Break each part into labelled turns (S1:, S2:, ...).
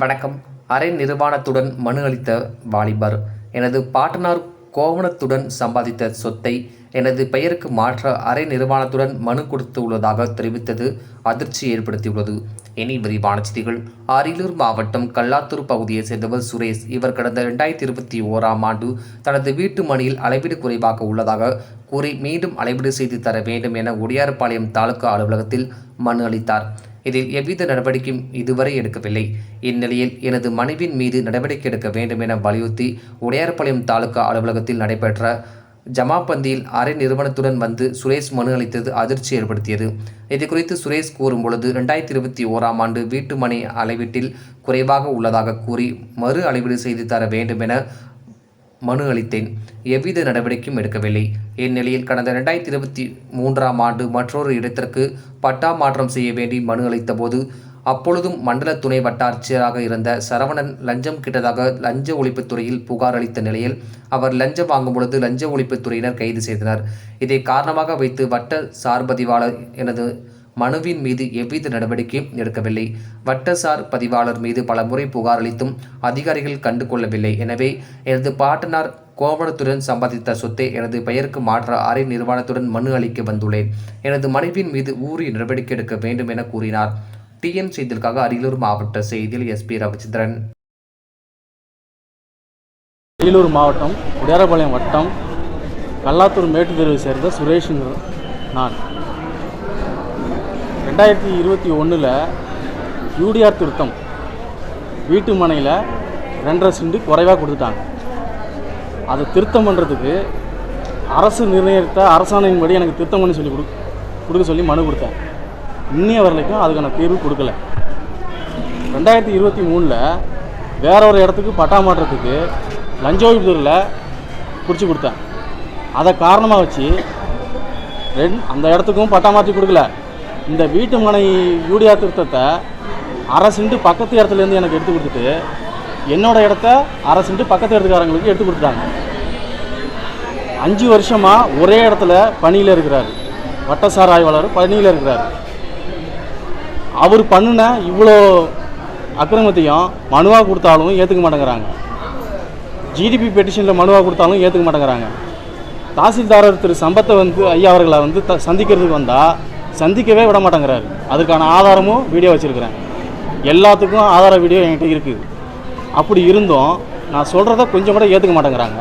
S1: வணக்கம். அரை நிர்வாணத்துடன் மனு அளித்த வாலிபர். எனது பாட்டனார் கோவணத்துடன் சம்பாதித்த சொத்தை எனது பெயருக்கு மாற்ற அரை நிர்வாணத்துடன் மனு கொடுத்துள்ளதாக தெரிவித்தது அதிர்ச்சி ஏற்படுத்தியுள்ளது. இனி விரிவான செய்திகள். அரியலூர் மாவட்டம் கல்லாத்தூர் பகுதியைச் சேர்ந்தவர் சுரேஷ் இவர் கடந்த இரண்டாயிரத்தி இருபத்தி ஓராம் ஆண்டு தனது வீட்டு மணியில் அளவீடு குறைவாக உள்ளதாக கூறி மீண்டும் அளவீடு செய்து தர வேண்டும் என உடையார்பாளையம் தாலுகா அலுவலகத்தில் மனு அளித்தார். இதில் எவ்வித நடவடிக்கையும் இதுவரை எடுக்கவில்லை. இந்நிலையில் எனது மனைவின் மீது நடவடிக்கை எடுக்க வேண்டும் என வலியுறுத்தி உடையார்பாளையம் தாலுகா அலுவலகத்தில் நடைபெற்ற ஜமாபந்தியில் அரை நிறுவனத்துடன் வந்து சுரேஷ் மனு அளித்தது அதிர்ச்சி ஏற்படுத்தியது. இது குறித்து சுரேஷ் கூறும் பொழுது ரெண்டாயிரத்தி இருபத்தி ஓராம் ஆண்டு வீட்டு மனை அளவீட்டில் குறைவாக உள்ளதாக கூறி மறு அளவீடு செய்து தர வேண்டும் என மனு அளித்தேன். எவ்வித நடவடிக்கையும் எடுக்கவில்லை. இந்நிலையில் கடந்த ரெண்டாயிரத்தி இருபத்தி மூன்றாம் ஆண்டு மற்றொரு இடத்திற்கு பட்டா மாற்றம் செய்ய வேண்டி மனு அளித்தபோது அப்பொழுதும் மண்டல துணை வட்டாட்சியராக இருந்த சரவணன் லஞ்சம் கிட்டதாக லஞ்ச ஒழிப்புத்துறையில் புகார் அளித்த நிலையில் அவர் லஞ்சம் வாங்கும் பொழுது லஞ்ச ஒழிப்புத்துறையினர் கைது செய்தனர். இதை காரணமாக வைத்து வட்ட சார்பதிவாளர் எனது மனுவின் மீது எவ்வித நடவடிக்கையும் எடுக்கவில்லை. வட்டசார் பதிவாளர் மீது பலமுறை புகார் அளித்தும் அதிகாரிகள் கண்டு கொள்ளவில்லை எனவே எனது பாட்டனார் கோவணத்துடன் சம்பாதித்த சொத்தை எனது பெயருக்கு மாற்ற அரை நிர்வாணத்துடன் மனு அளிக்க வந்துள்ளேன். எனது மனைவியின் மீது ஊரிய நடவடிக்கை எடுக்க வேண்டும் என கூறினார். டிஎன் செய்திகளுக்காக அரியலூர் மாவட்ட செய்தியில் எஸ்பி ரவிச்சந்திரன்.
S2: அரியலூர் மாவட்டம் உடையாரபாளையம் வட்டம் கல்லாத்தூர் மேட்டு தெருவை சேர்ந்த சுரேஷுங்கிற நான். ரெண்டாயிரத்தி இருபத்தி ஒன்றில் யூடிஆர் திருத்தம். வீட்டு மனையில் ரெண்டரை செண்டு குறைவாக கொடுத்துட்டாங்க. அதை திருத்தம் பண்ணுறதுக்கு அரசு நிர்ணயித்த அரசாணையின்படி எனக்கு திருத்தம் பண்ணி சொல்லி கொடு கொடுக்க சொல்லி மனு கொடுத்தேன். இன்னைய வரைக்கும் அதுக்கான தீர்வு கொடுக்கல. ரெண்டாயிரத்தி இருபத்தி மூணில் வேற ஒரு இடத்துக்கு பட்டா மாற்றத்துக்கு லஞ்ச ஒழிப்புத்துறையில் குறித்து கொடுத்தேன். அதை காரணமாக வச்சு ரெண் அந்த இடத்துக்கும் பட்டா மாற்றி கொடுக்கல. இந்த வீட்டு மனை யூடியா திருத்தத்தை அரசுண்டு பக்கத்து இடத்துலேருந்து எனக்கு எடுத்து கொடுத்துட்டு என்னோட இடத்த அரசுண்டு பக்கத்து இடத்துக்காரங்களுக்கு எடுத்து கொடுத்துட்டாங்க. அஞ்சு வருஷமாக ஒரே இடத்துல பணியில் இருக்கிறாரு. வட்டசார் ஆய்வாளர் பணியில் இருக்கிறாரு. அவர் பண்ணின இவ்வளோ அக்கிரமத்தையும் மனுவாக கொடுத்தாலும் ஏற்றுக்க மாட்டேங்கிறாங்க. ஜிடிபி பெட்டிஷனில் மனுவாக கொடுத்தாலும் ஏற்றுக்க மாட்டேங்கிறாங்க. தாசில்தாரர் திரு சம்பத்தை வந்து ஐயா அவர்களை வந்து த சந்திக்கிறதுக்கு வந்தால் சந்திக்கவே விட மாட்டேங்கிறாரு. அதுக்கான ஆதாரமும் வீடியோ வச்சுருக்கிறேன். எல்லாத்துக்கும் ஆதார வீடியோ என்கிட்ட இருக்குது அப்படி இருந்தும் நான் சொல்கிறத கொஞ்சம் கூட ஏற்றுக்க மாட்டேங்கிறாங்க.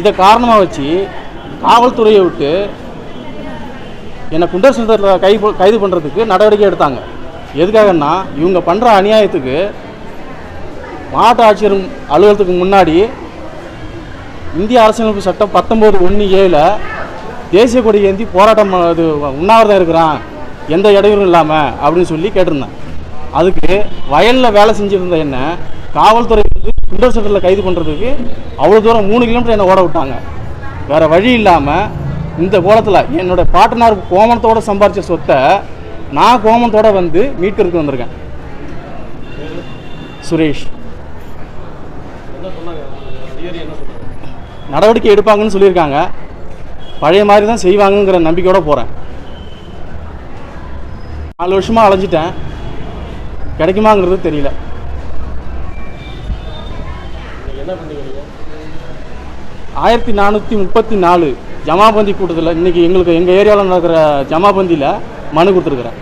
S2: இதை காரணமாக வச்சு காவல்துறையை விட்டு என்னை குண்டர் சுந்தரத்தில் கை கைது பண்ணுறதுக்கு நடவடிக்கை எடுத்தாங்க. எதுக்காகன்னா இவங்க பண்ணுற அநியாயத்துக்கு மாவட்ட ஆட்சியர் அலுவலகத்துக்கு முன்னாடி இந்திய அரசியலமைப்பு சட்டம் பத்தொம்போது ஒன்று ஏழில் தேசிய கொடி ஏந்தி போராட்டம் இது உண்ணாவிரதம் இருக்கிறான். எந்த இடையூறும் இல்லாமல் அப்படின்னு சொல்லி கேட்டிருந்தேன். அதுக்கு வயலில் வேலை செஞ்சுருந்த என்ன காவல்துறை வந்து குண்டர் சட்டத்தில் கைது பண்ணுறதுக்கு அவ்வளோ தூரம் மூணு கிலோமீட்டர் என்னை ஓட விட்டாங்க. வேறு வழி இல்லாமல் இந்த கோலத்தில் என்னோட பாட்டனார் கோமணத்தோட சம்பாரித்த சொத்தை நான் கோமணத்தோட வந்து மீட்கிறதுக்கு வந்திருக்கேன். சுரேஷ். நடவடிக்கை எடுப்பாங்கன்னு சொல்லியிருக்காங்க. பழைய மாதிரி தான் செய்வாங்கங்கிற நம்பிக்கையோட போகிறேன் நாலு வருஷமாக அலைஞ்சிட்டேன். கிடைக்குமாங்கிறது தெரியல. ஆயிரத்தி நானூற்றி முப்பத்தி நாலு ஜமாபந்தி கூட்டத்தில் இன்றைக்கி எங்களுக்கு எங்கள் ஏரியாவில் நடக்கிற ஜமாபந்தியில் மனு கொடுத்துருக்குறேன்.